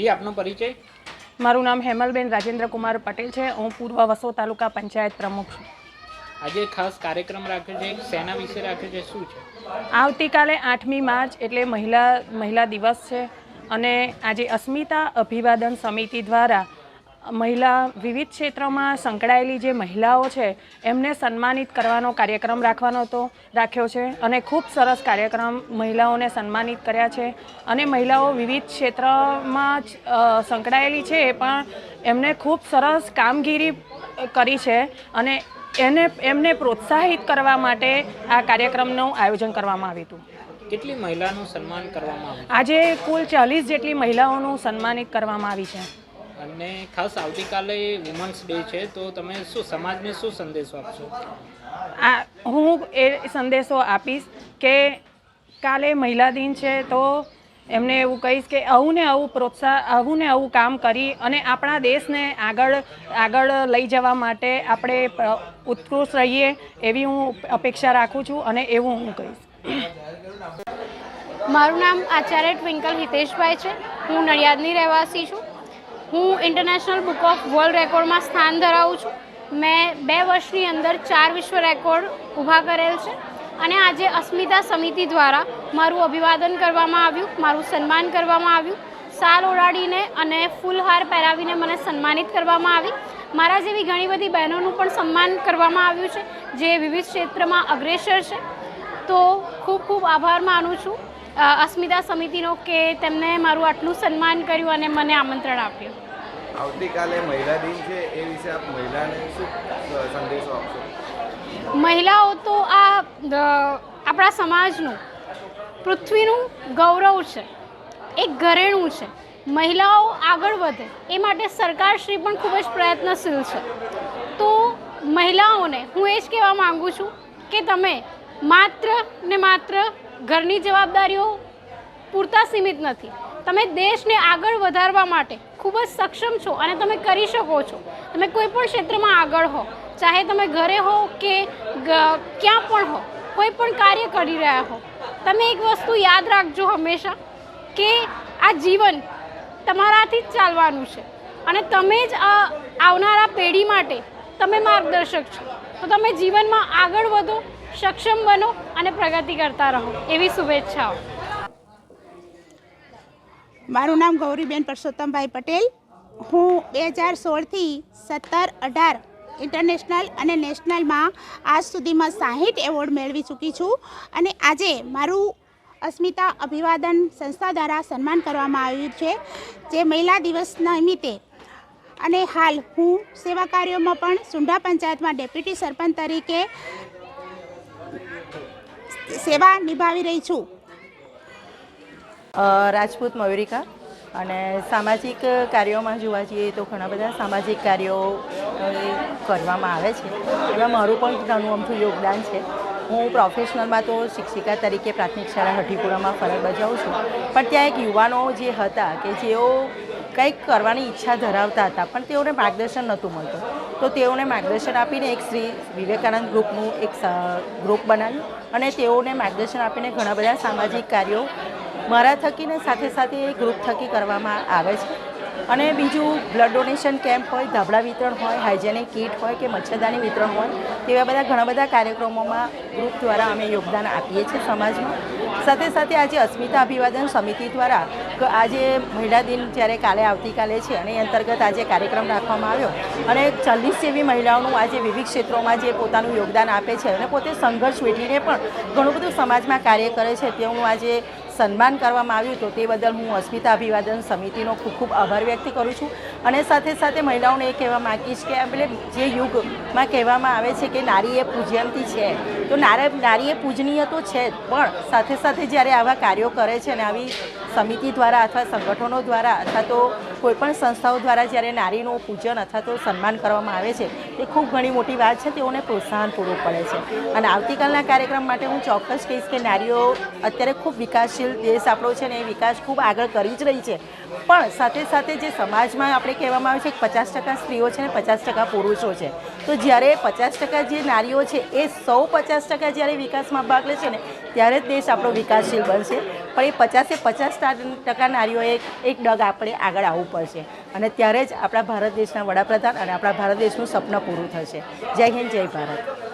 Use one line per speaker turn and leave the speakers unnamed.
જી આપનો પરિચય?
મારું નામ હેમલબેન રાજેન્દ્ર કુમાર પટેલ છે. હું પૂર્વ વસો તાલુકા પંચાયત પ્રમુખ છું.
આજે ખાસ કાર્યક્રમ રાખ્યો છે. સેના વિશે રાખ્યો છે. શું છે?
આવતીકાલે આઠમી માર્ચ એટલે મહિલા મહિલા દિવસ છે અને આજે અસ્મિતા અભિવાદન સમિતિ દ્વારા મહિલા વિવિધ ક્ષેત્રમાં સંકળાયેલી જે મહિલાઓ છે એમને સન્માનિત કરવાનો કાર્યક્રમ રાખવાનો હતો રાખ્યો છે અને ખૂબ સરસ કાર્યક્રમ મહિલાઓને સન્માનિત કર્યા છે. અને મહિલાઓ વિવિધ ક્ષેત્રમાં જ, સંકળાયેલી છે પણ એમને ખૂબ સરસ કામગીરી કરી છે અને એને એમને પ્રોત્સાહિત કરવા માટે આ કાર્યક્રમનું આયોજન કરવામાં આવ્યું હતું.
કેટલી મહિલાનું સન્માન કરવામાં
આજે કુલ ચાલીસ જેટલી મહિલાઓનું સન્માનિત કરવામાં આવી છે.
અને ખાસ આવતીકાલે વુમન્સ ડે છે તો તમે શું સમાજને શું સંદેશો આપશો?
આ હું એ સંદેશો આપીશ કે કાલે મહિલા દિન છે તો એમને એવું કહીશ કે આવું ને આવું પ્રોત્સાહ આવું ને આવું કામ કરી અને આપણા દેશને આગળ આગળ લઈ જવા માટે આપણે ઉત્કૃષ્ટ રહીએ એવી હું અપેક્ષા રાખું છું અને એવું હું કહીશ.
મારું નામ આચાર્ય ટ્વિંકલ હિતેશભાઈ છે. હું નડિયાદની રહેવાસી છું. હું ઇન્ટરનેશનલ બુક ઓફ વર્લ્ડ રેકોર્ડમાં સ્થાન ધરાવું છું. મેં બે વર્ષની અંદર ચાર વિશ્વ રેકોર્ડ ઊભા કરેલ છે અને આજે અસ્મિતા સમિતિ દ્વારા મારું અભિવાદન કરવામાં આવ્યું, મારું સન્માન કરવામાં આવ્યું. સાલ ઓડાડીને અને ફૂલહાર પહેરાવીને મને સન્માનિત કરવામાં આવી. મારા જેવી ઘણી બધી બહેનોનું પણ સન્માન કરવામાં આવ્યું છે, જે વિવિધ ક્ષેત્રમાં અગ્રેસર છે. તો ખૂબ ખૂબ આભાર માનું છું. અસ્મિતા સમિતિનો કે તેમને મારું આટલું સન્માન કર્યું અને મને આમંત્રણ આપ્યું.
આવતીકાલે મહિલા દિન છે એ વિશે આપ મહિલાને શું સંદેશો આપશો?
મહિલાઓ તો આ આપણા સમાજનું પૃથ્વીનું ગૌરવ છે એક ઘરેણું છે. મહિલાઓ આગળ વધે એ માટે સરકારશ્રી પણ ખૂબ જ પ્રયત્નશીલ છે. તો મહિલાઓને હું એ જ કહેવા માગું છું કે તમે માત્ર ને માત્ર ઘરની જવાબદારીઓ પૂરતા સીમિત નથી. તમે દેશને આગળ વધારવા માટે ખૂબ જ સક્ષમ છો અને તમે કરી શકો છો. તમે કોઈ પણ ક્ષેત્રમાં આગળ હો, ચાહે તમે ઘરે હો કે ક્યાં પણ હો, કોઈ પણ કાર્ય કરી રહ્યા હો, તમે એક વસ્તુ યાદ રાખજો હંમેશા કે આ જીવન તમારાથી જ ચાલવાનું છે. અને તમે જ આવનારા પેઢી માટે તમે માર્ગદર્શક છો. તો તમે જીવનમાં આગળ વધો સક્ષમ બનો અને પ્રગતિ કરતા રહો. એવી શુભેચ્છાઓ.
મારું નામ ગૌરીબેન પરસોત્તમભાઈ પટેલ. હું બે હજાર સોળથી સત્તર અઢાર ઇન્ટરનેશનલ અને નેશનલમાં આજ સુધીમાં સાહીઠ એવોર્ડ મેળવી ચૂકી છું અને આજે મારું અસ્મિતા અભિવાદન સંસ્થા દ્વારા સન્માન કરવામાં આવ્યું છે. જે મહિલા દિવસ નિમિત્તે અને હાલ હું સેવા કાર્યોમાં પણ સુંઢા પંચાયતમાં ડેપ્યુટી સરપંચ તરીકે સેવા નિભાવી રહી છું.
રાજપૂત મયુરિકા અને સામાજિક કાર્યોમાં જોવા જઈએ તો ઘણા બધા સામાજિક કાર્યો કરવામાં આવે છે. એમાં મારું પણ ઘણું અમથું યોગદાન છે. હું પ્રોફેશનલમાં તો શિક્ષિકા તરીકે પ્રાથમિક શાળા હઠીપુરામાં ફરજ બજાવું છું. પણ ત્યાં એક યુવાનો જે હતા કે જેઓ કંઈક કરવાની ઈચ્છા ધરાવતા હતા, પણ તેઓને માર્ગદર્શન નહોતું મળતું. તો તેઓને માર્ગદર્શન આપીને એક શ્રી વિવેકાનંદ ગ્રુપનું એક ગ્રુપ બનાવ્યું અને તેઓને માર્ગદર્શન આપીને ઘણા બધા સામાજિક કાર્યો મારા થકીને સાથે સાથે એ ગ્રુપ થકી કરવામાં આવે છે. અને બીજું, બ્લડ ડોનેશન કેમ્પ હોય, ધાબળા વિતરણ હોય, હાઇજેનિક કીટ હોય કે મચ્છરદાની વિતરણ હોય, તેવા બધા ઘણા બધા કાર્યક્રમોમાં ગ્રુપ દ્વારા અમે યોગદાન આપીએ છીએ સમાજમાં. સાથે સાથે આજે અસ્મિતા અભિવાદન સમિતિ દ્વારા આજે મહિલા દિન જ્યારે કાલે આવતીકાલે છે અને એ અંતર્ગત આજે કાર્યક્રમ રાખવામાં આવ્યો. અને ચાલીસ જેવી મહિલાઓનું આજે વિવિધ ક્ષેત્રોમાં જે પોતાનું યોગદાન આપે છે અને પોતે સંઘર્ષ વેઠીને પણ ઘણું બધું સમાજમાં કાર્ય કરે છે તેનું આજે સન્માન કરવામાં આવ્યું તો તે બદલ હું અસ્મિતા અભિવાદન સમિતિનો ખૂબ ખૂબ આભાર વ્યક્ત કરું છું. અને સાથે સાથે મહિલાઓને એ કહેવા માગીશ કે પેલે જે યુગમાં કહેવામાં આવે છે કે નારી એ પૂજ્યંતી છે, તો નારા નારી એ પૂજનીય તો છે જ, પણ સાથે સાથે જ્યારે આવા કાર્યો કરે છે અને આવી સમિતિ દ્વારા અથવા સંગઠનો દ્વારા અથવા તો કોઈપણ સંસ્થાઓ દ્વારા જ્યારે નારીનું પૂજન અથવા તો સન્માન કરવામાં આવે છે, તે ખૂબ ઘણી મોટી વાત છે, તેઓને પ્રોત્સાહન પૂરું પડે છે. અને આવતીકાલના કાર્યક્રમ માટે હું ચોક્કસ કહીશ કે નારીઓ અત્યારે ખૂબ વિકાસશીલ દેશ આપણો છે ને એ વિકાસ ખૂબ આગળ કરી જ રહી છે. પણ સાથે સાથે જે સમાજમાં આપણે કહેવામાં આવે છે કે પચાસ ટકા સ્ત્રીઓ છે ને પચાસ ટકા પુરુષો છે. તો જ્યારે પચાસ ટકા જે નારીઓ છે, એ સૌ પચાસ ટકા જ્યારે વિકાસમાં ભાગ લે છે ને, ત્યારે જ દેશ આપણો વિકાસશીલ બનશે. પણ એ પચાસે પચાસ ટકા નારીઓએ એક ડગ આપણે આગળ આવવું પડશે. અને ત્યારે જ આપણા ભારત દેશના વડાપ્રધાન અને આપણા ભારત દેશનું સપનું પૂરું થશે. જય હિન્દ, જય ભારત.